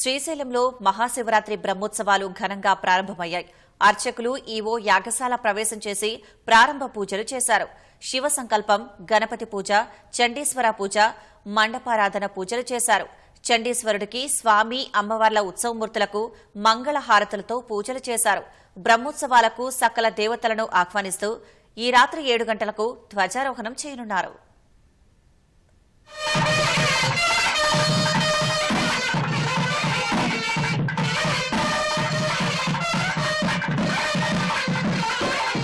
శ్రీశైలంలో మహాశివరాత్రి బ్రహ్మోత్సవాలు ఘనంగా ప్రారంభమయ్యాయి. అర్చకులు ఈవో యాగశాల ప్రవేశం చేసి ప్రారంభ పూజలు చేశారు. శివ సంకల్పం గణపతి పూజ చండీశ్వర పూజ మండపారాధన పూజలు చేశారు. చండీశ్వరుడికి స్వామి అమ్మవార్ల ఉత్సవమూర్తులకు మంగళ హారతులతో పూజలు చేశారు. బ్రహ్మోత్సవాలకు సకల దేవతలను ఆహ్వానిస్తూ ఈ రాత్రి ఏడు గంటలకు ధ్వజారోహణం చేయనున్నారు.